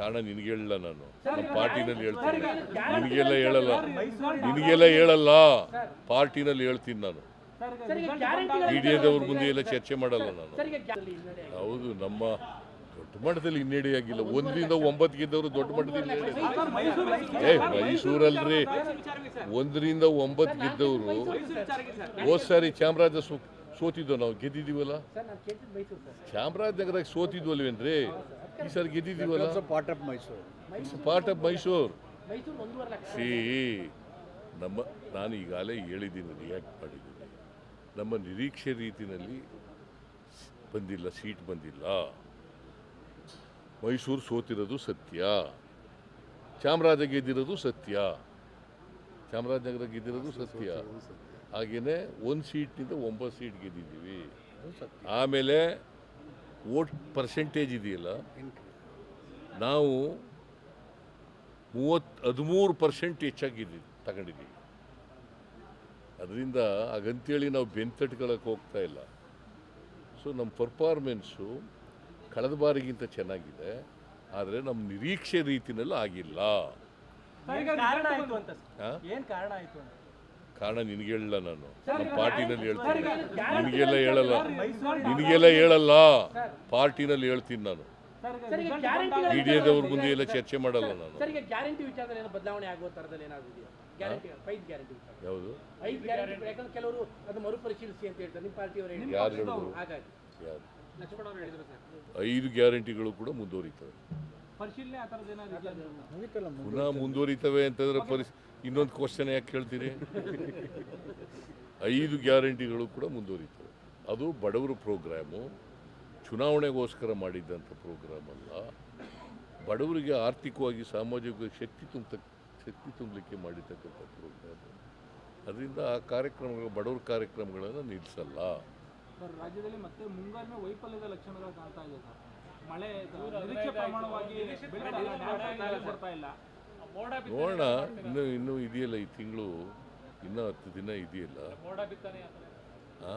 ಕಾರಣ ನಿನಗೆ ಹೇಳಲ್ಲ ನಾನು. ನಮ್ಮ ಪಾರ್ಟಿನಲ್ಲಿ ಹೇಳ್ತೀನಿ. ನಿನಗೆಲ್ಲ ಹೇಳಲ್ಲ. ನಿನಗೆಲ್ಲ ಹೇಳಲ್ಲ. ಪಾರ್ಟಿನಲ್ಲಿ ಹೇಳ್ತೀನಿ ನಾನು. ಮೀಡಿಯಾದವ್ರ ಮುಂದೆ ಎಲ್ಲ ಚರ್ಚೆ ಮಾಡಲ್ಲ ನಾನು. ಹೌದು ನಮ್ಮ ದೊಡ್ಡ ಮಟ್ಟದಲ್ಲಿ ಹಿನ್ನಡೆ ಆಗಿಲ್ಲ. ಒಂದರಿಂದ ಒಂಬತ್ತು ಗೆದ್ದವರು ದೊಡ್ಡ ಮಟ್ಟದಲ್ಲಿ ಹಿನ್ನಡೆ ಏ ಮೈಸೂರಲ್ರಿ. ಒಂದರಿಂದ ಒಂಬತ್ತು ಗೆದ್ದವರು ಹೋದ್ ಸಾರಿ ಚಾಮರಾಜ ಸೋ ಸೋತಿದ್ದೋ ನಾವು? ಗೆದ್ದಿದ್ದೀವಲ್ಲ? ಚಾಮರಾಜನಗರ ಸೋತಿದ್ವಲ್ವೇನ್ರಿ? ಈ ಸಾರಿ ಗೆದ್ದಿದ್ದೀವಲ್ಲ? Part of Mysuru. Part of Mysuru. C ನಮ್ಮ ನಾನು ಈಗಾಗಲೇ ಹೇಳಿದ್ದೀನಿ ರಿಯಾಕ್ಟ್ ಮಾಡಿದ್ದೀನಿ. ನಮ್ಮ ನಿರೀಕ್ಷೆ ರೀತಿಯಲ್ಲಿ ಬಂದಿಲ್ಲ ಸೀಟ್ ಬಂದಿಲ್ಲ. ಮೈಸೂರು ಸೋತಿರೋದು ಸತ್ಯ. ಚಾಮರಾಜ ಗೆದ್ದಿರೋದು ಸತ್ಯ. ಚಾಮರಾಜನಗರ ಗೆದ್ದಿರೋದು ಸತ್ಯ. ಹಾಗೆಯೇ ಒಂದು ಸೀಟ್ನಿಂದ ಒಂಬತ್ತು ಸೀಟ್ ಗೆದ್ದಿದ್ದೀವಿ. ಆಮೇಲೆ ವೋಟ್ ಪರ್ಸೆಂಟೇಜ್ ಇದೆಯಲ್ಲ? ನಾವು ಮೂವತ್ತು ಹದಿಮೂರು ಪರ್ಸೆಂಟ್ ಹೆಚ್ಚಾಗಿದ್ದೀವಿ ತಗೊಂಡಿದ್ದೀವಿ. ಅದರಿಂದ ಹಾಗಂತೇಳಿ ನಾವು ಬೆಂತಟ್ಕೊಳ್ಳೋಕೆ ಹೋಗ್ತಾ ಇಲ್ಲ. ಸೊ ನಮ್ಮ ಪರ್ಫಾರ್ಮೆನ್ಸು ಕಳೆದ ಬಾರಿಗಿಂತ ಚೆನ್ನಾಗಿದೆ. ಆದರೆ ನಮ್ಮ ನಿರೀಕ್ಷೆ ರೀತಿನಲ್ಲಿ ಆಗಿಲ್ಲ. ಕಾರಣ ಆಯ್ತು ಅಂತ ಸರ್. ಕಾರಣ ಆಯ್ತು ಅಂತ? ಕಾರಣ ನಿನಗೆ ಹೇಳಲ್ಲ ನಾನು. ನಮ್ಮ ಪಾರ್ಟಿನಲ್ಲಿ ಹೇಳ್ತೀನಿ. ನಿನಗೆಲ್ಲ ಹೇಳಲ್ಲ. ನಿನಗೆಲ್ಲ ಹೇಳಲ್ಲ. ಪಾರ್ಟಿನಲ್ಲಿ ಹೇಳ್ತೀನಿ ನಾನು. ಮೀಡಿಯಾದವ್ರ ಮುಂದೆ ಎಲ್ಲ ಚರ್ಚೆ ಮಾಡಲ್ಲ ನಾನು. ಸರ್ ಗ್ಯಾರಂಟಿ ವಿಚಾರದಲ್ಲಿ ಏನೋ ಬದಲಾವಣೆ ಆಗುವ ತರದಲ್ಲಿ ಯಾವುದು? ಕೆಲವರು ಅದು ಮರುಪರಿಶೀಲಿಸಿ ಅಂತ ಹೇಳ್ತಾರೆ. ನಿಮ್ಮ ಪಾರ್ಟಿಯವರು ಯಾರು ಹೇಳಿದ್ರು? ಹಾಗಾಗಿ. ಯಾರು? ಹೇಳಿದ್ರು ಸರ್. ಐದು ಗ್ಯಾರಂಟಿಗಳು ಕೂಡ ಮುಂದುವರಿತವೆ. ಪುನಃ ಮುಂದುವರಿತವೆ ಅಂತಂದ್ರೆ ಪರಿಸ್ ಇನ್ನೊಂದು ಕ್ವಶನ್ ಯಾಕೆ ಕೇಳ್ತೀರಿ? ಐದು ಗ್ಯಾರಂಟಿಗಳು ಕೂಡ ಮುಂದುವರಿತವೆ. ಅದು ಬಡವರ ಪ್ರೋಗ್ರಾಮು ಚುನಾವಣೆಗೋಸ್ಕರ ಮಾಡಿದ್ದಂಥ ಪ್ರೋಗ್ರಾಮ್ ಅಲ್ಲ ಬಡವರಿಗೆ ಆರ್ಥಿಕವಾಗಿ ಸಾಮಾಜಿಕವಾಗಿ ಶಕ್ತಿ ತುಂಬ ಶಕ್ತಿ ತುಂಬಲಿಕ್ಕೆ ಮಾಡಿರ್ತಕ್ಕಂಥ ಪ್ರೋಗ್ರಾಮ್. ಅದರಿಂದ ಆ ಕಾರ್ಯಕ್ರಮಗಳು ಬಡವರ ಕಾರ್ಯಕ್ರಮಗಳನ್ನು ನಿಲ್ಲಿಸಲ್ಲ ರಾಜ್ಯದಲ್ಲಿ ಮತ್ತೆ ಮುಂಗಾರಿನ ವೈಫಲ್ಯದ ಲಕ್ಷಣಗಳು ಕಾಣ್ತಾ ಇದೆ ಸರ್. ಮಳೆ ನಿರೀಕ್ಷೆ ಪ್ರಮಾಣವಾಗಿ ಬರ್ತಾ ಇಲ್ಲ. ನೋಡೋಣ ಇನ್ನೂ ಇನ್ನೂ ಇದೆಯಲ್ಲ ಈ ತಿಂಗಳು ಇನ್ನೂ ಹತ್ತು ದಿನ ಇದೆಯಲ್ಲ. ಆ?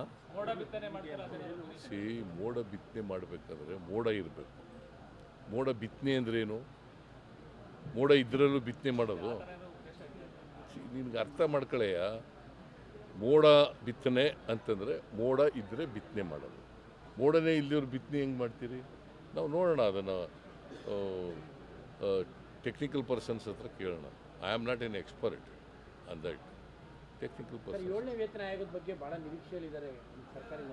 ಸಿ ಮೋಡ ಬಿತ್ತನೆ ಮಾಡಬೇಕಾದ್ರೆ ಮೋಡ ಇರಬೇಕು. ಮೋಡ ಬಿತ್ತನೆ ಅಂದ್ರೇನು ಮೋಡ ಇದ್ರಲ್ಲೂ ಬಿತ್ತನೆ ಮಾಡೋದು? ನಿನಗೆ ಅರ್ಥ ಮಾಡ್ಕೊಳ್ಳೆಯ ಮೋಡ ಬಿತ್ತನೆ ಅಂತಂದರೆ ಮೋಡ ಇದ್ದರೆ ಬಿತ್ತನೆ ಮಾಡೋದು. ಮೋಡನೇ ಇಲ್ಲದವ್ರು ಬಿತ್ತನೆ ಹೆಂಗೆ ಮಾಡ್ತೀರಿ? ನಾವು ನೋಡೋಣ ಅದನ್ನು ಟೆಕ್ನಿಕಲ್ ಪರ್ಸನ್ಸ್ ಹತ್ರ ಕೇಳೋಣ. I am not an expert on that technical person ಏಳನೇ ವೇತನ ಆಯೋಗದ ಬಗ್ಗೆ ಭಾಳ ನಿರೀಕ್ಷೆಯಲ್ಲಿದ್ದಾರೆ ಸರ್ಕಾರಿ.